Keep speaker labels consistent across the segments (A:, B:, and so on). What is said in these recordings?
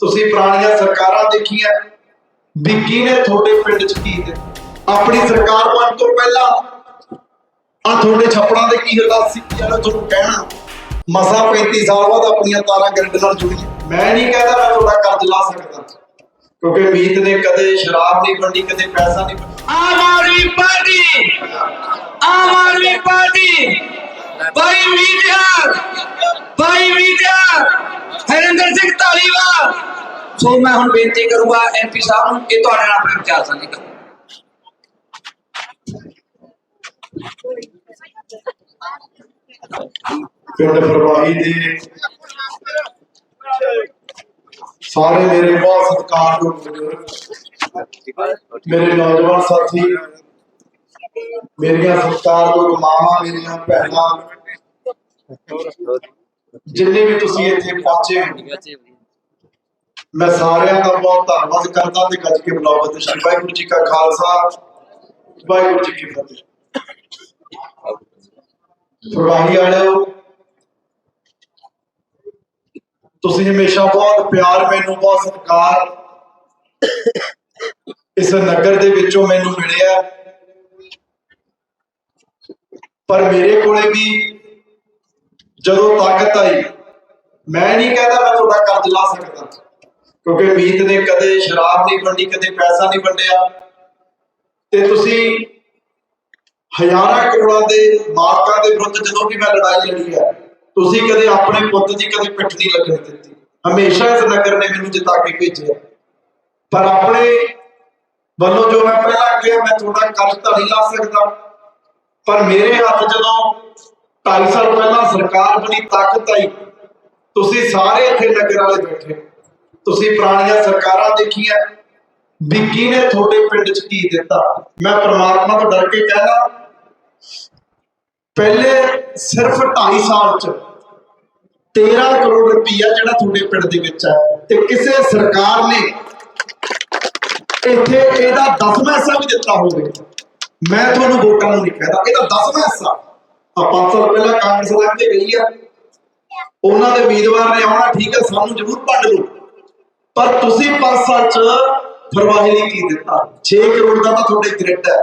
A: ਤੁਸੀਂ ਪੁਰਾਣੀਆਂ ਸਰਕਾਰਾਂ ਦੇਖੀਆਂ, ਵੀ ਕਿਹਨੇ ਤੁਹਾਡੇ ਪਿੰਡ 'ਚ ਕੀ ਦੇ ਆਪਣੀ ਸਰਕਾਰ ਬਣ ਤੋਂ ਪਹਿਲਾਂ ਆ ਤੁਹਾਡੇ ਛੱਪੜਾਂ ਦੇ ਕੀ ਹਾਲਾਤ ਸੀ ਜਿਹੜਾ ਤੁਹਾਨੂੰ ਕਹਿਣਾ? ਮਸਾ 35 ਸਾਲ ਬਾਅਦ ਆਪਣੀਆਂ ਤਾਰਾਂ ਗ੍ਰਿਡ ਨਾਲ ਜੁੜੀਆਂ ਮੈਂ ਨਹੀਂ ਕਹਿੰਦਾ ਮੈਂ ਤੁਹਾਡਾ ਕਰਜ਼ ਲਾ ਸਕਦਾ। ਕਿਉਂਕਿ ਮੀਤ ਨੇ ਕਦੇ ਸ਼ਰਾਬ ਨਹੀਂ ਵੰਡੀ, ਕਦੇ ਪੈਸਾ ਨਹੀਂ
B: ਆਮ ਆਦਮੀ ਪਾਰਟੀ! ਆਮ ਆਦਮੀ ਪਾਰਟੀ! ਭਾਈ ਮੀਡੀਆ ਭਾਈ ਮੀਡੀਆ ਹਰਿੰਦਰ ਸਿੰਘ ਧਾਲੀਵਾਲ। ਸੋ ਮੈਂ ਹੁਣ ਬੇਨਤੀ ਕਰੂੰਗਾ ਐਮਪੀ ਸਾਹਿਬ ਨੂੰ ਕਿ ਤੁਹਾਡੇ ਨਾਲ ਆਪਣੇ ਵਿਚਾਰ ਸਾਂਝੇ ਕਰੋ।
A: ਪਿੰਡ ਪ੍ਰਵਾਹੀ ਦੇ ਸਾਰੇ ਮੇਰੇ ਬਹੁਤ ਸਤਿਕਾਰਯੋਗ ਬਜ਼ੁਰਗ, ਮੇਰੇ ਨੌਜਵਾਨ ਸਾਥੀ, ਮੇਰੀਆਂ ਸਤਿਕਾਰਯੋਗ ਮਾਵਾਂ ਮੇਰੀਆਂ ਭੈਣਾਂ ਜਿੰਨੇ ਵੀ ਤੁਸੀਂ ਇੱਥੇ ਪਹੁੰਚੇ ਹੋ, ਮੈਂ ਸਾਰਿਆਂ ਦਾ ਬਹੁਤ ਧੰਨਵਾਦ ਕਰਦਾ ਤੇ ਗੱਜ ਕੇ ਬੁਲਾਵਾ ਤੇ ਸ਼੍ਰੀ ਵਾਹਿਗੁਰੂ ਜੀ ਕਾ ਖਾਲਸਾ, ਵਾਹਿਗੁਰੂ ਜੀ ਕੀ ਫਤਿਹ। ਪ੍ਰਵਾਹੀ ਵਾਲਿਓ ਤੁਸੀਂ ਹਮੇਸ਼ਾ ਬਹੁਤ ਪਿਆਰ, ਮੈਨੂੰ ਬਹੁਤ ਸਤਿਕਾਰ ਇਸ ਨਗਰ ਦੇ ਵਿੱਚੋਂ ਮੈਨੂੰ ਮਿਲਿਆ। ਪਰ ਮੇਰੇ ਕੋਲੇ ਵੀ ਜਦੋਂ ਤਾਕਤ ਆਈ, ਮੈਂ ਨਹੀਂ ਕਹਿੰਦਾ ਮੈਂ ਤੁਹਾਡਾ ਕਰਜ਼ ਲਾ ਸਕਦਾ, ਕਿਉਂਕਿ ਮੀਤ ਨੇ ਕਦੇ ਸ਼ਰਾਬ ਨਹੀਂ ਵੰਡੀ, ਕਦੇ ਪੈਸਾ ਨਹੀਂ ਵੰਡਿਆ। ਤੇ ਤੁਸੀਂ ਹਜ਼ਾਰਾਂ ਕਰੋੜਾਂ ਦੇ ਮਾਲਕਾਂ ਦੇ ਵਿਰੁੱਧ ਜਦੋਂ ਵੀ ਮੈਂ ਲੜਾਈ ਲੜੀ ਹੈ, ਤੁਸੀਂ ਕਦੇ ਆਪਣੇ ਪੁੱਤ ਦੀ ਕਦੇ ਪਿੱਠ ਨਹੀਂ ਲੱਗਣ ਦਿੱਤੀ। ਹਮੇਸ਼ਾ ਇਸ ਨਗਰ ਨੇ ਮੈਨੂੰ ਜਿਤਾ ਕੇ ਭੇਜਿਆ। ਪਰ ਆਪਣੇ ਵੱਲੋਂ ਜੋ ਮੈਂ ਪਹਿਲਾਂ ਕਿਹਾ, ਮੈਂ ਤੁਹਾਡਾ ਕਰਜ਼ ਤਾਂ ਨਹੀਂ ਲਾ ਸਕਦਾ। ਪਰ ਮੇਰੇ ਹੱਥ ਜਦੋਂ 2.5 ਸਾਲ ਪਹਿਲਾਂ ਸਰਕਾਰ ਬਣੀ ਤਾਕਤ ਆਈ। ਤੁਸੀਂ ਸਾਰੇ ਇੱਥੇ ਨਗਰ ਵਾਲੇ ਬੈਠੇ ਤੁਸੀਂ ਪੁਰਾਣੀਆਂ ਸਰਕਾਰਾਂ ਦੇਖੀਆਂ। ਵੀ ਕਿਹਨੇ ਤੁਹਾਡੇ ਪਿੰਡ 'ਚ ਕੀ ਦਿੱਤਾ? ਮੈਂ ਪ੍ਰਮਾਤਮਾ ਤੋਂ ਡਰ ਕੇ ਕਹਿੰਦਾ ਪਹਿਲੇ ਸਿਰਫ 2.5 ਸਾਲ 'ਚ 13 ਕਰੋੜ ਰੁਪਈਆ ਜਿਹੜਾ ਤੁਹਾਡੇ ਪਿੰਡ ਦੇ ਵਿੱਚ ਹੈ ਤੇ ਕਿਸੇ ਸਰਕਾਰ ਨੇ ਇੱਥੇ ਇਹਦਾ 10ਵਾਂ ਹਿੱਸਾ ਵੀ ਦਿੱਤਾ ਹੋਵੇ। ਮੈਂ ਤੁਹਾਨੂੰ ਵੋਟਾਂ ਨੂੰ ਨਹੀਂ ਕਹਿੰਦਾ, ਇਹਦਾ 10ਵਾਂ ਹਿੱਸਾ। ਆ 5 ਸਾਲ ਪਹਿਲਾਂ ਕਾਂਗਰਸ ਲੈ ਕੇ ਗਈ ਆ। ਉਹਨਾਂ ਦੇ ਉਮੀਦਵਾਰ ਨੇ ਆਉਣਾ, ਠੀਕ ਹੈ ਸਾਨੂੰ ਜ਼ਰੂਰ ਭੰਡ ਲਓ ਪਰ ਤੁਸੀਂ 5 ਸਾਲ ਚ ਫਰਵਾਹੀ ਕੀ ਦਿੱਤਾ। 6 ਕਰੋੜ ਦਾ ਤਾਂ ਤੁਹਾਡੇ ਗ੍ਰਿਡ ਹੈ।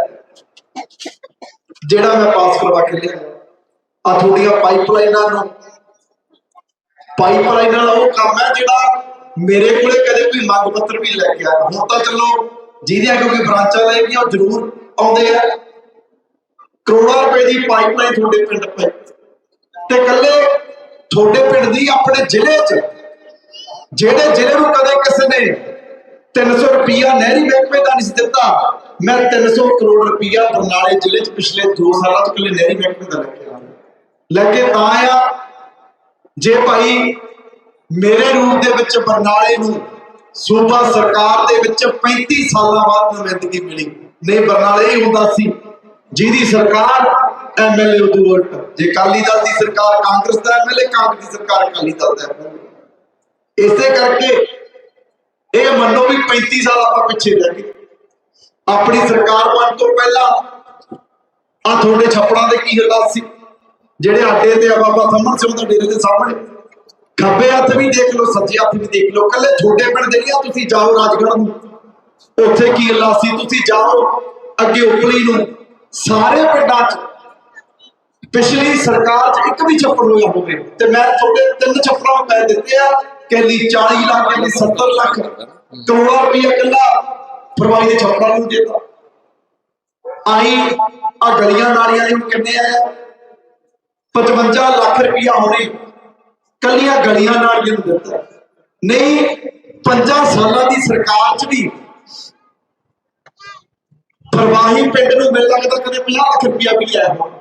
A: ਜਿਹੜਾ ਮੈਂ ਪਾਸ ਕਰਵਾ ਕੇ ਲਿਆ ਆ ਤੁਹਾਡੀਆਂ ਪਾਈਪਲਾਈਨਾਂ ਨੂੰ। ਪਾਈਪਲਾਈਨਾਂ ਵਾਲਾ ਉਹ ਕੰਮ ਹੈ ਜਿਹੜਾ ਮੇਰੇ ਕੋਲੇ ਕਦੇ ਕੋਈ ਮੰਗ ਪੱਤਰ ਵੀ ਲੈ ਕੇ ਆਇਆ। ਹੁਣ ਤਾਂ ਚਲੋ ਜਿਹਦੀਆਂ ਕਿਉਂਕਿ ਬ੍ਰਾਂਚਾਂ ਲੈ ਗਈਆਂ ਉਹ ਜ਼ਰੂਰ ਆਉਂਦੇ ਆ। ਕਰੋੜਾਂ ਰੁਪਏ ਦੀ ਪਾਈਪਲਾਈਨ ਤੁਹਾਡੇ ਪਿੰਡ ਪਈ। ਤੇ ਇਕੱਲੇ ਤੁਹਾਡੇ ਪਿੰਡ ਦੀ ਆਪਣੇ ਜ਼ਿਲ੍ਹੇ 'ਚ, ਜਿਹੜੇ ਜ਼ਿਲ੍ਹੇ ਨੂੰ ਕਦੇ ਕਿਸੇ ਨੇ 300 ਰੁਪਿਆ ਨਹਿਰੀ ਮਹਿਕਮੇ ਦਾ ਨਹੀਂ ਸੀ ਦਿੱਤਾ, ਮੈਂ 300 ਕਰੋੜ ਰੁਪਿਆ ਬਰਨਾਲੇ ਜ਼ਿਲ੍ਹੇ 'ਚ ਪਿਛਲੇ 2 ਸਾਲਾਂ 'ਚ ਇਕੱਲੇ ਨਹਿਰੀ ਮਹਿਕਮੇ ਦਾ ਲੈ ਕੇ ਆਇਆ। ਲੈ ਕੇ ਤਾਂ ਆ ਜੇ ਭਾਈ ਮੇਰੇ ਰੂਪ ਦੇ ਵਿੱਚ ਬਰਨਾਲੇ ਨੂੰ ਸੂਬਾ ਸਰਕਾਰ ਦੇ ਵਿੱਚ 35 ਸਾਲਾਂ ਬਾਅਦ ਨੁਮਾਇੰਦਗੀ ਮਿਲੀ। ਨਹੀਂ, ਬਰਨਾਲੇ ਹੀ ਹੁੰਦਾ ਸੀ। ਜਿਹਦੀ ਸਰਕਾਰ ਐਮਐਲਏ ਉਦੋਂ ਉਲਟ। ਜੇ ਅਕਾਲੀ ਦਲ ਦੀ ਸਰਕਾਰ ਕਾਂਗਰਸ ਦਾ ਐਮਐਲਏ ਕਾਂਗਰਸ ਦੀ ਸਰਕਾਰ ਅਕਾਲੀ ਦਲ ਦਾ ਐਮਐਲਏ ਇਸੇ ਕਰਕੇ ਇਹ ਮੰਨੋ ਵੀ 35 ਸਾਲ ਆਪਾਂ ਪਿੱਛੇ ਰਹਿ ਗਏ। ਆਪਣੀ ਸਰਕਾਰ ਬਣ ਤੋਂ ਪਹਿਲਾਂ ਆ ਤੁਹਾਡੇ ਛੱਪੜਾਂ ਦੇ ਕੀ ਹਾਲਾਤ ਸੀ? ਜਿਹੜੇ ਆਡੇ ਤੇ ਆ ਬਾਬਾ ਥੰਮਣ ਸਿੰਘ ਦੇ ਡੇਰੇ ਦੇ ਸਾਹਮਣੇ। ਖੱਬੇ ਹੱਥ ਵੀ ਦੇਖ ਲਓ, ਸੱਜੇ ਹੱਥ ਵੀ ਦੇਖ ਲਓ। ਕੱਲੇ ਤੁਹਾਡੇ ਪਿੰਡ ਜਿਹੜੀਆਂ ਤੁਸੀਂ ਜਾਓ ਰਾਜਗੜ੍ਹ ਨੂੰ। ਉੱਥੇ ਕੀ ਹਾਲਾਤ ਸੀ? ਤੁਸੀਂ ਜਾਓ ਅੱਗੇ ਉਪਲੀ ਨੂੰ। ਸਾਰੇ ਪਿੰਡਾਂ 'ਚ ਪਿਛਲੀ ਸਰਕਾਰ 'ਚ ਇੱਕ ਵੀ ਛੱਪੜ ਹੋਇਆ ਹੋਵੇ ਤੇ ਮੈਂ ਤੁਹਾਡੇ ਤਿੰਨ ਛੱਪੜਾਂ ਨੂੰ ਪੈ ਦਿੱਤੇ ਆ ਕਹਿੰਦੀ 40 ਲੱਖ, ਕਹਿੰਦੀ 70 ਲੱਖ, ਕਰੋੜਾਂ ਰੁਪਈਆ ਕੱਲਾ ਫਰਵਾਈ ਦੇ ਛੱਪੜਾਂ ਨੂੰ ਦੇਤਾ। ਆਈ ਆ ਗਲੀਆਂ ਨਾਲੀਆਂ ਨੂੰ ਕਿੰਨੇ ਆ? 55 ਲੱਖ ਰੁਪਈਆ ਹੋਣੇ ਕੱਲੀਆਂ ਗਲੀਆਂ ਨਾਲੀਆਂ ਨੂੰ ਦਿੱਤਾ। ਨਹੀਂ 5 ਸਾਲਾਂ ਦੀ ਸਰਕਾਰ 'ਚ ਵੀ ਪ੍ਰਵਾਹੀ ਪਿੰਡ ਨੂੰ ਮਿਲ ਲੱਗਦਾ ਕਦੇ 50 ਲੱਖ ਰੁਪਇਆ ਵੀ ਆਇਆ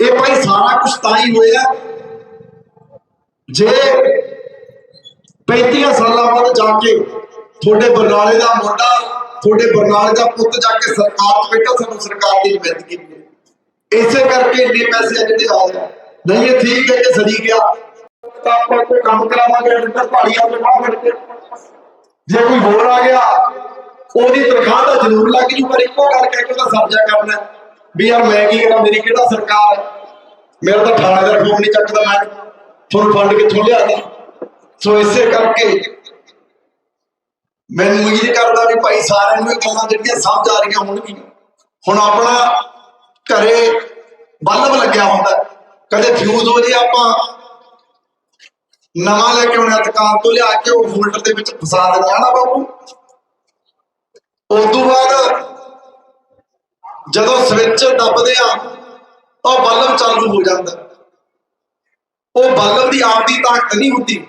A: ਇਹ ਭਾਈ ਸਾਰਾ ਕੁਝ ਤਾਂ ਹੀ ਹੋਇਆ। ਜੇ 35 ਸਾਲਾਂ ਬਾਅਦ ਜਾ ਕੇ ਤੁਹਾਡੇ ਬਰਨਾਲੇ ਦਾ ਮੁੰਡਾ, ਤੁਹਾਡੇ ਬਰਨਾਲੇ ਦਾ ਪੁੱਤ ਜਾ ਕੇ ਸਰਕਾਰ ਤੋਂ ਬੈਠਾ, ਸਾਨੂੰ ਸਰਕਾਰ ਦੀ ਨੁਮਾਇੰਦਗੀ ਮਿਲੀ ਇਸੇ ਕਰਕੇ ਇੰਨੇ ਪੈਸੇ ਆ ਜਿਹੜੇ ਆ। ਨਹੀਂ, ਇਹ ਠੀਕ ਹੈ ਕਿ ਸੜੀ ਗਿਆ ਤਾਂ ਆਪਾਂ ਕੋਈ ਕੰਮ ਕਰਾਵਾਂਗੇ, ਅੰਦਰ ਪਹਾੜੀਆਂ ਤੋਂ ਬਾਹਰ ਜੇ ਕੋਈ ਹੋਰ ਆ ਗਿਆ ਉਹਦੀ ਤਨਖਾਹ ਤਾਂ ਜ਼ਰੂਰ ਲੱਗ ਜੂ, ਪਰ ਇੱਕੋ ਗੱਲ ਕਹਿ ਕੇ ਉਹਦਾ ਸਰਜਾ ਕਰਨਾ। ਵੀ ਯਾਰ ਮੈਂ ਕੀ ਕਰਾਂ, ਮੇਰੀ ਕਿਹੜਾ ਸਰਕਾਰ ਹੈ? ਮੇਰਾ ਤਾਂ ਥਾਣੇਦਾਰ ਫੋਨ ਨਹੀਂ ਚੱਕਦਾ ਮੈਂ। ਤੁਹਾਨੂੰ ਫੰਡ ਕਿੱਥੋਂ ਲਿਆਦਾ? ਸੋ ਇਸੇ ਕਰਕੇ ਮੈਂ ਉਮੀਦ ਕਰਦਾ ਵੀ ਭਾਈ ਸਾਰਿਆਂ ਨੂੰ ਇਹ ਗੱਲਾਂ ਜਿਹੜੀਆਂ ਸਮਝ ਆ ਰਹੀਆਂ ਹੋਣਗੀਆਂ। ਹੁਣ ਆਪਣਾ ਘਰੇ ਬਲਬ ਲੱਗਿਆ ਹੁੰਦਾ। ਕਦੇ ਫਿਊਜ਼ ਹੋ ਜੇ ਆਪਾਂ। ਨਵਾਂ ਲੈ ਕੇ ਆਉਣਾ ਦੁਕਾਨ ਤੋਂ ਲਿਆ ਕੇ ਉਹ ਫੋਲਡਰ ਦੇ ਵਿੱਚ ਫਸਾ ਦਿੰਦੇ ਆ ਨਾ ਬਾਪੂ। ਉਸ ਤੋਂ ਬਾਅਦ ਜਦੋਂ ਸਵਿਚ ਦੱਬਦੇ ਆ, ਤਾਂ ਬਲਬ ਚਾਲੂ ਹੋ ਜਾਂਦਾ। ਉਹ ਬਲਬ ਦੀ ਆਪਦੀ ਤਾਕਤ ਨਹੀਂ ਹੁੰਦੀ।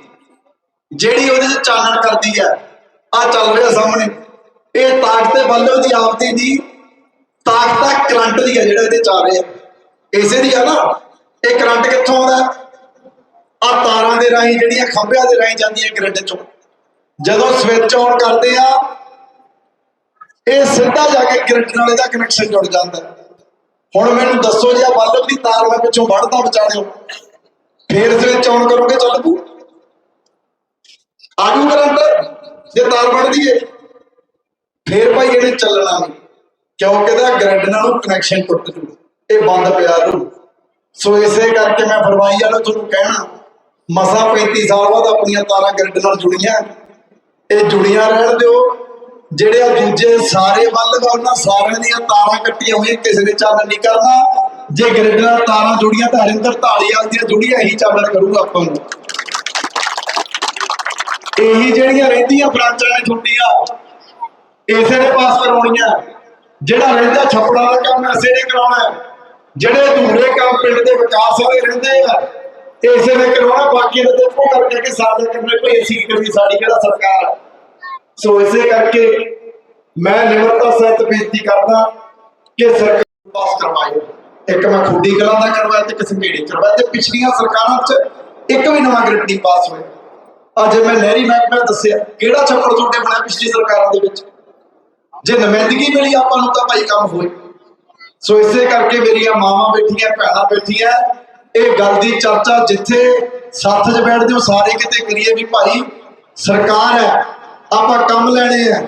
A: ਜਿਹੜੀ ਉਹਦੇ 'ਚ ਚਾਨਣ ਕਰਦੀ ਹੈ ਆ ਚੱਲ ਰਿਹਾ ਸਾਹਮਣੇ। ਇਹ ਤਾਕਤ ਤੇ ਬਲਬ ਦੀ ਆਪਦੀ ਦੀ ਤਾਕਤ ਆ, ਕਰੰਟ ਦੀ ਹੈ ਜਿਹੜਾ ਇਹਦੇ ਚ ਆ ਰਿਹਾ। ਇਸੇ ਦੀ ਆ ਨਾ, ਇਹ ਕਰੰਟ ਕਿੱਥੋਂ ਆਉਂਦਾ? ਆ ਤਾਰਾਂ ਦੇ ਰਾਹੀਂ, ਜਿਹੜੀਆਂ ਖੰਭਿਆਂ ਦੇ ਰਾਹੀਂ ਜਾਂਦੀਆਂ ਕਰੰਟ ਚੋਂ। ਜਦੋਂ ਸਵਿਚ ਆਨ ਕਰਦੇ ਆ ਇਹ ਸਿੱਧਾ ਜਾ ਕੇ ਗ੍ਰਿਡ ਨਾਲ ਇਹਦਾ ਕਨੈਕਸ਼ਨ ਜੁੜ ਜਾਂਦਾ। ਹੁਣ ਮੈਨੂੰ ਦੱਸੋ ਜੇ ਆ ਬਲਬ ਦੀ ਤਾਰ ਮੈਂ ਪਿੱਛੋਂ ਵੜਦਾ ਵਿਚਾਲਿਓ। ਫੇਰ ਸਵਿਚ ਆਨ ਕਰੋਗੇ, ਚੱਲ ਪੂ ਆਜੂ ਕਰੰਟ ਜੇ ਤਾਰ ਬਣਦੀ ਏ ਫੇਰ ਭਾਈ ਇਹਨੇ ਚੱਲਣਾ ਨਹੀਂ, ਕਿਉਂਕਿ ਇਹਦਾ ਗ੍ਰਿਡ ਨਾਲ ਕਨੈਕਸ਼ਨ ਟੁੱਟ ਜੂ। ਇਹ ਬੰਦ ਪਿਆ ਰੂ। ਸੋ ਇਸੇ ਕਰਕੇ ਮੈਂ ਫਰਮਾਈ ਵਾਲਾ ਤੁਹਾਨੂੰ ਕਹਿਣਾ, ਮਸਾ 35 ਸਾਲ ਬਾਅਦ ਆਪਣੀਆਂ ਤਾਰਾਂ ਗ੍ਰਿਡ ਨਾਲ ਜੁੜੀਆਂ। ਇਹ ਜੁੜੀਆਂ ਰਹਿਣ ਦਿਓ। ਜਿਹੜੇ ਆ ਦੂਜੇ ਸਾਰੇ ਵੱਲ ਉਹਨਾਂ ਸਾਰਿਆਂ ਦੀਆਂ ਤਾਰਾਂ ਕੱਟੀਆਂ ਹੋਈਆਂ, ਕਿਸੇ ਨੇ ਚਾਨਣ ਨਹੀਂ ਕਰਨਾ। ਜੇ ਗ੍ਰਿਡ ਨਾਲ ਤਾਰਾਂ ਜੁੜੀਆਂ ਤਾਂ ਹਰਿੰਦਰ ਢਾਲੀਵਾਲ ਦੀਆਂ ਜੁੜੀਆਂ ਹੀ ਚਾਨਣ ਕਰੂਗਾ ਆਪਾਂ ਨੂੰ। ਇਹੀ ਜਿਹੜੀਆਂ ਰਹਿੰਦੀਆਂ ਬ੍ਰਾਂਚਾਂ ਨੇ ਛੁੱਟੀਆਂ ਇਸੇ ਨੇ ਪਾਸ ਕਰਾਉਣੀਆਂ। ਜਿਹੜਾ ਰਹਿੰਦਾ ਛੱਪੜਾਂ ਦਾ ਕੰਮ ਐਸੇ ਨੇ ਕਰਾਉਣਾ ਜਿਹੜੇ ਅਧੂਰੇ ਕੰਮ ਪਿੰਡ ਦੇ ਵਿਕਾਸ ਵਾਲੇ ਰਹਿੰਦੇ ਆ, ਇਸੇ ਨੇ ਕਰਾਉਣਾ ਬਾਕੀ ਦੇ ਦੇਖੋ ਕਰਕੇ ਕਿ ਸਾਡੇ ਕਰਨੇ ਭਈ ਅਸੀਂ ਕੀ ਕਰੀਏ, ਸਾਡੀ ਕਿਹੜਾ ਸਰਕਾਰ ਆ। ਸੋ ਇਸੇ ਕਰਕੇ ਮੈਂ ਨਿਮਰਤਾ ਸਹਿਤ ਬੇਨਤੀ ਕਰਦਾ ਕਿ ਸਰਕਾਰ ਪਾਸ ਕਰਵਾਏ। ਇੱਕ ਮੈਂ ਖੁੱਡੀ ਕਲਾਂ ਦਾ ਕਰਵਾਇਆ ਤੇ ਕਿਸੇ ਮੇੜੀ ਕਰਵਾਇਆ ਤੇ ਪਿਛਲੀਆਂ ਸਰਕਾਰਾਂ 'ਚ ਇੱਕ ਵੀ ਨਵਾਂ ਗ੍ਰਿਡ ਨਹੀਂ ਪਾਸ ਹੋਇਆ। ਅੱਜ ਮੈਂ ਨਹਿਰੀ ਮਹਿਕਮਾ ਦੱਸਿਆ, ਕਿਹੜਾ ਛੱਪੜ ਤੁਹਾਡੇ ਬਣਿਆ ਪਿਛਲੀ ਸਰਕਾਰਾਂ ਦੇ ਵਿੱਚ? ਜੇ ਨੁਮਾਇੰਦਗੀ ਮਿਲੀ ਆਪਾਂ ਨੂੰ ਤਾਂ ਭਾਈ ਕੰਮ ਹੋਏ। ਸੋ ਇਸੇ ਕਰਕੇ ਮੇਰੀਆਂ ਮਾਵਾਂ ਬੈਠੀਆਂ, ਭੈਣਾਂ ਬੈਠੀਆਂ, ਇਹ ਗੱਲ ਦੀ ਚਰਚਾ ਜਿੱਥੇ ਸੱਥ 'ਚ ਬੈਠਦੇ ਹੋ, ਸਾਰੇ ਕਿਤੇ ਕਰੀਏ ਵੀ ਭਾਈ ਸਰਕਾਰ ਹੈ ਆਪਾਂ ਕੰਮ ਲੈਣੇ ਆ।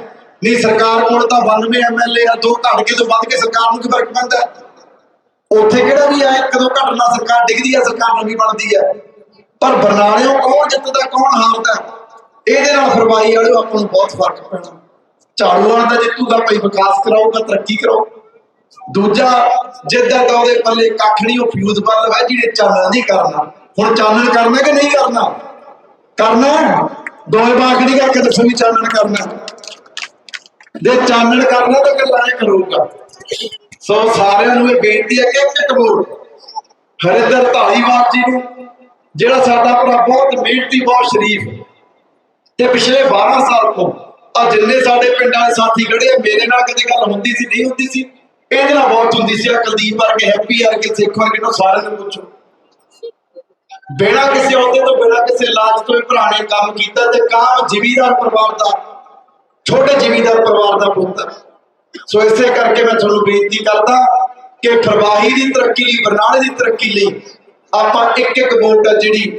A: ਨਹੀਂ, ਸਰਕਾਰ ਕੋਲ ਤਾਂ 92 ਐਮਐਲਏ ਆ, ਦੋ ਘੱਟ ਕੇ ਤੋਂ ਵੱਧ ਕੇ ਸਰਕਾਰ ਨੂੰ ਕੀ ਫ਼ਰਕ ਪੈਂਦਾ? ਉੱਥੇ ਕਿਹੜਾ ਵੀ ਆਏ ਕਦੋਂ ਘਟਨਾ ਸਰਕਾਰ ਡਿੱਗਦੀ ਆ, ਸਰਕਾਰ ਨਵੀਂ ਬਣਦੀ ਹੈ ਪਰ ਬਰਨਾਲਿਓ ਕੌਣ ਜਿੱਤਦਾ, ਕੌਣ ਹਾਰਦਾ, ਇਹਦੇ ਨਾਲ ਫਰਵਾਈ ਵਾਲਿਓ ਆਪਾਂ ਨੂੰ ਬਹੁਤ ਫ਼ਰਕ ਪੈਣਾ। ਝਾੜੂ ਵਾਲਾ ਤਾਂ ਜਿੱਤੂਗਾ, ਭਾਈ ਵਿਕਾਸ ਕਰਾਊਗਾ, ਤਰੱਕੀ ਕਰਾਊ। ਦੂਜਾ, ਜਿੱਦਾਂ ਤਾਂ ਉਹਦੇ ਪੱਲੇ ਕੱਖ ਨਹੀਂ, ਉਹ ਫਿਊਜ਼ ਬੰਦ ਹੈ ਜਿਹੜੇ ਚਾਨਣ ਨਹੀਂ ਕਰਨਾ। ਹੁਣ ਚਾਨਣ ਕਰਨਾ ਕਿ ਨਹੀਂ ਕਰਨਾ? ਕਰਨਾ ਦੋਏ ਬਾਗੜੀ ਕਰਕੇ ਦੱਸੋ ਵੀ ਚਾਨਣ ਕਰਨਾ। ਦੇ ਚਾਨਣ ਕਰਨਾ ਤਾਂ ਗੱਲਾਂ ਇਹ ਕਰੂਗਾ। ਸੋ ਸਾਰਿਆਂ ਨੂੰ ਇਹ ਬੇਨਤੀ ਹੈ ਕਿ ਇੱਕ ਇੱਕ ਵੋਟ। ਧਾਲੀਵਾਲ ਜੀ ਨੂੰ, ਜਿਹੜਾ ਸਾਡਾ ਭਰਾ ਬਹੁਤ ਮਿਹਨਤੀ, ਬਹੁਤ ਸ਼ਰੀਫ, ਤੇ ਪਿਛਲੇ 12 ਸਾਲ ਤੋਂ ਆ ਜਿੰਨੇ ਸਾਡੇ ਪਿੰਡਾਂ ਦੇ ਸਾਥੀ ਖੜੇ ਆ, ਮੇਰੇ ਨਾਲ ਕਦੇ ਗੱਲ ਹੁੰਦੀ ਸੀ, ਨਹੀਂ ਹੁੰਦੀ ਸੀ, ਇਹਦੇ ਨਾਲ ਬਹੁਤ ਹੁੰਦੀ ਸੀ ਆ ਕੁਲਦੀਪ ਵਰਗੇ ਹੈਪੀ ਵਰਗੇ, ਸਿੱਖ ਵਰਗੇ ਨੂੰ ਸਾਰਿਆਂ ਨੂੰ ਪੁੱਛੋ। ਬਿਨਾਂ ਕਿਸੇ ਅਹੁਦੇ ਤੋਂ, ਬਿਨਾਂ ਕਿਸੇ ਲਾਜ ਤੋਂ ਭਰਾ ਨੇ ਕੰਮ ਕੀਤਾ ਤੇ ਕਾਮ ਜ਼ਿਮੀਦਾਰ ਪਰਿਵਾਰ ਦਾ, ਛੋਟੇ ਜ਼ਿਮੀਦਾਰ ਪਰਿਵਾਰ ਦਾ ਪੁੱਤਰ ਸੋ ਇਸੇ ਕਰਕੇ ਮੈਂ ਤੁਹਾਨੂੰ ਬੇਨਤੀ ਕਰਦਾ ਕਿ ਫਰਵਾਹੀ ਦੀ ਤਰੱਕੀ ਲਈ, ਬਰਨਾਲੇ ਦੀ ਤਰੱਕੀ ਲਈ ਆਪਾਂ ਇੱਕ ਇੱਕ ਵੋਟ ਆ ਜਿਹੜੀ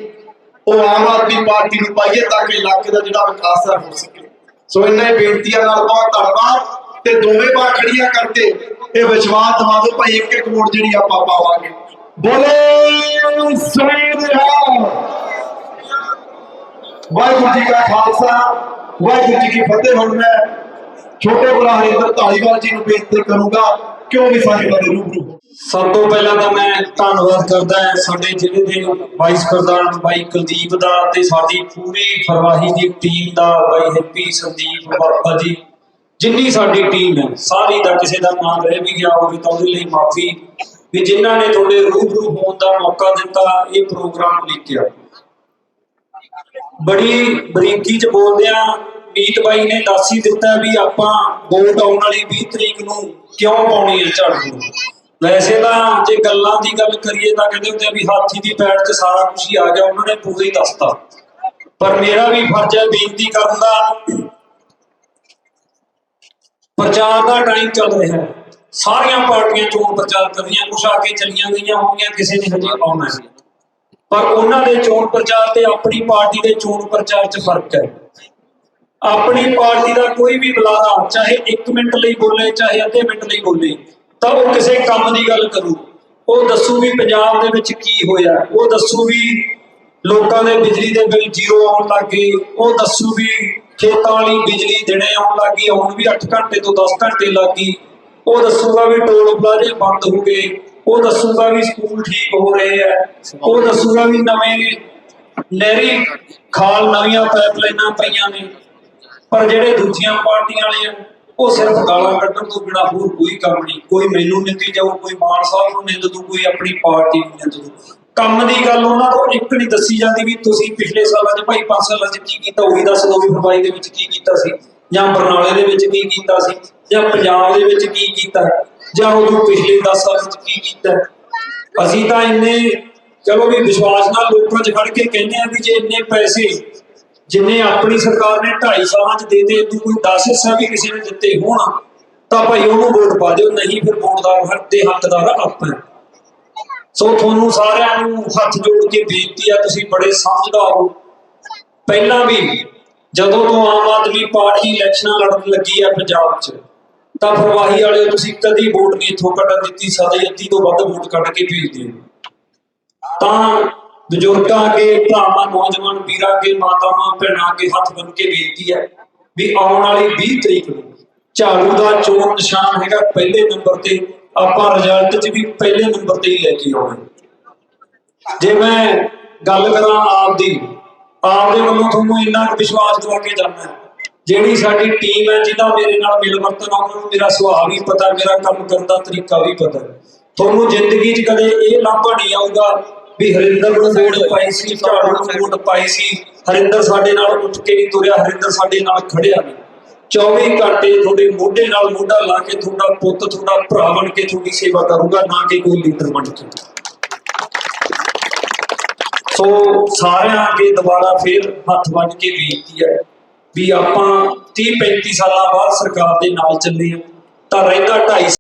A: ਉਹ ਆਮ ਆਦਮੀ ਪਾਰਟੀ ਨੂੰ ਪਾਈਏ ਤਾਂ ਕਿ ਇਲਾਕੇ ਦਾ ਜਿਹੜਾ ਵਿਕਾਸ ਹੈ ਹੋ ਸਕੇ। ਸੋ ਇਹਨਾਂ ਹੀ ਬੇਨਤੀਆਂ ਨਾਲ ਬਹੁਤ ਧੰਨਵਾਦ ਤੇ ਦੋਵੇਂ ਬਾਹ ਖੜੀਆਂ ਕਰਕੇ ਇਹ ਵਿਸ਼ਵਾਸ ਦਿਵਾ ਦਿਓ ਭਾਈ ਇੱਕ ਇੱਕ ਵੋਟ ਜਿਹੜੀ ਆਪਾਂ ਪਾਵਾਂਗੇ। ਬੋਲੇ ਸੋਹਣਾ ਵਾਹਿਗੁਰੂ ਜੀ ਕਾ ਖਾਲਸਾ, ਵਾਹਿਗੁਰੂ ਜੀ ਕੀ ਫਤਿਹ। ਹੁਣ ਮੈਂ ਛੋਟੇ ਭਰਾ ਹਰਿੰਦਰ ਧਾਲੀਵਾਲ ਜੀ ਨੂੰ ਬੇਨਤੀ ਕਰੂੰਗਾ। ਕਿ ਵੀ ਸਾਡੇ ਨਾਲ ਰੂਬਰੂ
C: ਸਭ ਤੋਂ ਪਹਿਲਾਂ ਤਾਂ ਮੈਂ ਧੰਨਵਾਦ ਕਰਦਾ ਹਾਂ ਸਾਡੇ ਜ਼ਿਲ੍ਹੇ ਦੇ ਵਾਈਸ ਪ੍ਰਧਾਨ ਬਾਈ ਕੁਲਦੀਪ ਦਾ ਤੇ ਸਾਡੀ ਪੂਰੀ ਫਰਵਾਹੀ ਦੀ ਟੀਮ ਦਾ ਬਾਈ ਹੈਪੀ ਸੰਦੀਪ ਬਾਪਾ ਜੀ। ਜਿੰਨੀ ਸਾਡੀ ਟੀਮ ਹੈ, ਸਾਰੀ ਦਾ ਕਿਸੇ ਦਾ ਨਾਮ ਰਹਿ ਵੀ ਗਿਆ ਹੋਵੇ ਤਾਂ ਉਹਦੇ ਲਈ ਮਾਫੀ ਵੀ ਜਿਨ੍ਹਾਂ ਨੇ ਤੁਹਾਡੇ ਰੂਬਰੂ ਹੋਣ ਦਾ ਮੌਕਾ ਦਿੱਤਾ, ਇਹ ਪ੍ਰੋਗਰਾਮ ਲਿਖਿਆ। ਬੜੀ ਬਰੀਕੀ ਚ ਬੋਲਦੇ ਮੀਤ ਬਾਈ ਨੇ ਦੱਸ ਹੀ ਦਿੱਤਾ ਵੀ ਆਪਾਂ ਵੋਟ ਆਉਣ ਵਾਲੀ 20 ਤਰੀਕ ਨੂੰ ਕਿਉਂ ਪਾਉਣੀ ਹੈ ਝਾੜੂ ਵੈਸੇ ਤਾਂ ਜੇ ਗੱਲਾਂ ਦੀ ਗੱਲ ਕਰੀਏ ਤਾਂ ਕਹਿੰਦੇ ਹੁੰਦੇ ਆ ਵੀ ਹਾਥੀ ਦੀ ਪੈੜ 'ਚ ਸਾਰਾ ਕੁਝ ਹੀ ਆ ਗਿਆ, ਉਹਨਾਂ ਨੇ ਪੂਰਾ ਹੀ ਦੱਸਤਾ। ਪਰ ਮੇਰਾ ਵੀ ਫਰਜ਼ ਹੈ ਬੇਨਤੀ ਕਰਨ ਦਾ, ਪ੍ਰਚਾਰ ਦਾ ਟਾਈਮ ਚੱਲ ਰਿਹਾ ਹੈ। ਸਾਰੀਆਂ ਪਾਰਟੀਆਂ ਚੋਣ ਪ੍ਰਚਾਰ ਕਰਦੀਆਂ ਰਹੀਆਂ ਕੁਛ ਆ ਕੇ ਚਲੀਆਂ ਗਈਆਂ ਹੋਣਗੀਆਂ, ਕਿਸੇ ਨੇ ਹਜੇ ਆਉਣਾ ਹੈ ਪਰ ਉਹਨਾਂ ਦੇ ਚੋਣ ਪ੍ਰਚਾਰ ਤੇ ਆਪਣੀ ਪਾਰਟੀ ਦੇ ਚੋਣ ਪ੍ਰਚਾਰ 'ਚ ਫ਼ਰਕ ਹੈ। ਆਪਣੀ ਪਾਰਟੀ ਦਾ ਕੋਈ ਵੀ ਬੁਲਾਰਾ, ਚਾਹੇ 1 ਮਿੰਟ ਲਈ ਬੋਲੇ, ਚਾਹੇ ਅੱਧੇ ਮਿੰਟ ਲਈ ਬੋਲੇ, ਤਾਂ ਉਹ ਕਿਸੇ ਕੰਮ ਦੀ ਗੱਲ ਕਰੂ। ਉਹ ਦੱਸੂ ਵੀ ਪੰਜਾਬ ਦੇ ਵਿੱਚ ਕੀ ਹੋਇਆ। ਉਹ ਦੱਸੂ ਵੀ ਲੋਕਾਂ ਦੇ ਬਿਜਲੀ ਦੇ ਬਿੱਲ ਜ਼ੀਰੋ ਆਉਣ ਲੱਗੇ ਉਹ ਦੱਸੂ ਵੀ ਖੇਤਾਂ ਵਾਲੀ ਬਿਜਲੀ ਦਿਨੇ ਆਉਣ ਲੱਗੀ ਹੁਣ ਵੀ 8 ਘੰਟੇ ਤੋਂ 10 ਘੰਟੇ ਲੱਗੀ ਉਹ ਦੱਸੂਗਾ ਵੀ ਟੋਲ ਪਲਾਜ਼ੇ ਬੰਦ ਹੋ ਗਏ, ਉਹ ਦੱਸੂਗਾ ਵੀ ਸਕੂਲ ਠੀਕ ਹੋ ਰਹੇ ਆ, ਉਹ ਦੱਸੂਗਾ ਵੀ ਨਵੇਂ ਨਹਿਰੀ ਖਾਲ ਨਵੀਆਂ ਪਾਈਪਲਾਈਨਾਂ ਪਈਆਂ ਨੇ। ਪਰ ਜਿਹੜੇ ਦੂਜੀਆਂ ਪਾਰਟੀਆਂ ਵਾਲੇ ਆ, ਉਹ ਸਿਰਫ ਗਾਲਾਂ ਕੱਢਣ ਤੋਂ ਬਿਨਾਂ ਹੋਰ ਕੋਈ ਕੰਮ ਨਹੀਂ। ਕੋਈ ਮੈਨੂੰ ਨਿੰਦੀ ਜਾਊ, ਕੋਈ ਮਾਨ ਸਾਹਿਬ ਨੂੰ ਨਿੰਦ ਦੂ ਕੋਈ ਆਪਣੀ ਪਾਰਟੀ ਨੂੰ ਨਿੰਦ ਦੂ ਕੰਮ ਦੀ ਗੱਲ ਉਹਨਾਂ ਤੋਂ ਇੱਕ ਨਹੀਂ ਦੱਸੀ ਜਾਂਦੀ ਵੀ ਤੁਸੀਂ ਪਿਛਲੇ ਸਾਲਾਂ 'ਚ ਭਾਈ 5 ਸਾਲਾਂ 'ਚ ਕੀ ਕੀਤਾ, ਉਹੀ ਦੱਸ ਦਿਓ ਵੀ ਫਰਵਾਈ ਦੇ ਵਿੱਚ ਕੀ ਕੀਤਾ ਸੀ। ਜਾਂ ਬਰਨਾਲੇ ਦੇ ਵਿੱਚ ਕੀ ਕੀਤਾ ਸੀ? ਜਾਂ ਪੰਜਾਬ ਦੇ ਵਿੱਚ ਕੀ ਕੀਤਾ? ਜਾਂ ਉਦੋਂ ਪਿਛਲੇ 10 ਸਾਲਾਂ 'ਚ ਕੀ ਕੀਤਾ? ਅਸੀਂ ਤਾਂ ਇੰਨੇ, ਚਲੋ ਵੀ ਵਿਸ਼ਵਾਸ ਨਾਲ ਲੋਕਾਂ 'ਚ ਖੜ ਕੇ ਕਹਿੰਦੇ ਆ ਵੀ ਜੇ ਇੰਨੇ ਪੈਸੇ ਜਿੰਨੇ ਆਪਣੀ ਸਰਕਾਰ ਨੇ 2.5 ਸਾਲਾਂ 'ਚ ਦੇ ਤੂੰ ਕੋਈ 10 ਹਿੱਸਾ ਵੀ ਕਿਸੇ ਨੇ ਦਿੱਤੇ ਹੋਣ, ਤਾਂ ਭਾਈ ਉਹਨੂੰ ਵੋਟ ਪਾ ਦਿਓ, ਨਹੀਂ ਫਿਰ ਵੋਟ ਦਾ ਹੱਕ ਤੇ ਹੱਕਦਾਰ ਆਪਾਂ ਸੋ ਤੁਹਾਨੂੰ ਸਾਰਿਆਂ ਨੂੰ ਹੱਥ ਜੋੜ ਕੇ ਬੇਨਤੀ ਆ, ਤੁਸੀਂ ਬੜੇ ਸਮਝਦਾਰ ਹੋ। ਪਹਿਲਾਂ ਵੀ ਜਦੋਂ ਤੋਂ ਆਮ ਆਦਮੀ ਪਾਰਟੀ ਇਲੈਕਸ਼ਨਾਂ ਲੜਨ ਲੱਗੀ ਆ ਪੰਜਾਬ 'ਚ, ਤਾਂ ਪ੍ਰਵਾਹੀ ਵਾਲਿਓ ਤੁਸੀਂ ਕਦੀ ਵੋਟ ਨਹੀਂ ਇੱਥੋਂ ਕੱਢਣ ਦਿੱਤੀ ਸਦਾ ਅੱਧੀ ਤੋਂ ਵੱਧ ਵੋਟ ਕੱਢ ਕੇ ਭੇਜਦੇ ਤਾਂ ਬਜ਼ੁਰਗਾਂ ਅੱਗੇ, ਭਰਾਵਾਂ, ਨੌਜਵਾਨ ਵੀਰਾਂ ਅੱਗੇ, ਮਾਤਾਵਾਂ, ਭੈਣਾਂ ਅੱਗੇ ਹੱਥ ਬੰਨ ਕੇ ਬੇਨਤੀ ਹੈ ਵੀ ਆਉਣ ਵਾਲੀ 20 ਤਰੀਕ ਨੂੰ ਝਾੜੂ ਦਾ ਚੋਣ ਨਿਸ਼ਾਨ ਹੈਗਾ ਪਹਿਲੇ ਨੰਬਰ ਤੇ, ਆਪਾਂ ਰਿਜ਼ਲਟ 'ਚ ਵੀ ਪਹਿਲੇ ਨੰਬਰ ਤੇ ਹੀ ਲੈ ਕੇ ਆਉਣਾ। ਜੇ ਮੈਂ ਗੱਲ ਕਰਾਂ ਆਪ ਦੀ ਆਪ ਦੇ ਵੱਲੋਂ ਤੁਹਾਨੂੰ ਇੰਨਾ ਵਿਸ਼ਵਾਸ ਦਵਾ ਕੇ ਜਾਣਾ ਜਿਹੜੀ ਸਾਡੀ ਟੀਮ ਹੈ ਜਿਹਦਾ ਮੇਰੇ ਨਾਲ ਮਿਲ ਵਰਤਨ ਆ, ਉਹਨਾਂ ਮੇਰਾ ਸੁਭਾਅ ਵੀ ਪਤਾ ਮੇਰਾ ਕੰਮ ਕਰਨ ਦਾ ਤਰੀਕਾ ਵੀ ਪਤਾ ਤੁਹਾਨੂੰ ਜ਼ਿੰਦਗੀ 'ਚ ਕਦੇ ਇਹ ਲਾਂਭਾ ਨਹੀਂ ਆਊਗਾ ਵੀ ਹਰਿੰਦਰ ਨੂੰ ਵੋਟ ਪਾਈ ਸੀ ਝਾੜੂ ਨੂੰ ਵੋਟ ਪਾਈ ਸੀ। ਹਰਿੰਦਰ ਸਾਡੇ ਨਾਲ ਉੱਠ ਕੇ ਨਹੀਂ ਤੁਰਿਆ ਹਰਿੰਦਰ ਸਾਡੇ ਨਾਲ ਖੜਿਆ ਨਹੀਂ। 24 ਘੰਟੇ ਤੁਹਾਡੇ ਮੋਢੇ ਨਾਲ ਮੋਢਾ ਲਾ ਕੇ ਤੁਹਾਡਾ ਪੁੱਤ ਤੁਹਾਡਾ ਭਰਾ ਬਣ ਕੇ ਤੁਹਾਡੀ ਸੇਵਾ ਕਰੂਗਾ ਨਾ ਕਿ ਕੋਈ ਲੀਡਰ ਬਣ ਕੇ। ਸੋ ਸਾਰਿਆਂ ਅੱਗੇ ਦੁਬਾਰਾ ਫੇਰ ਹੱਥ ਬੰਨ ਕੇ ਬੇਨਤੀ ਹੈ ਵੀ ਆਪਾਂ 30 35 ਸਾਲਾਂ ਬਾਅਦ ਸਰਕਾਰ ਦੇ ਨਾਲ ਚੱਲੇ ਹਾਂ, ਤਾਂ ਰਹਿੰਦਾ 2.5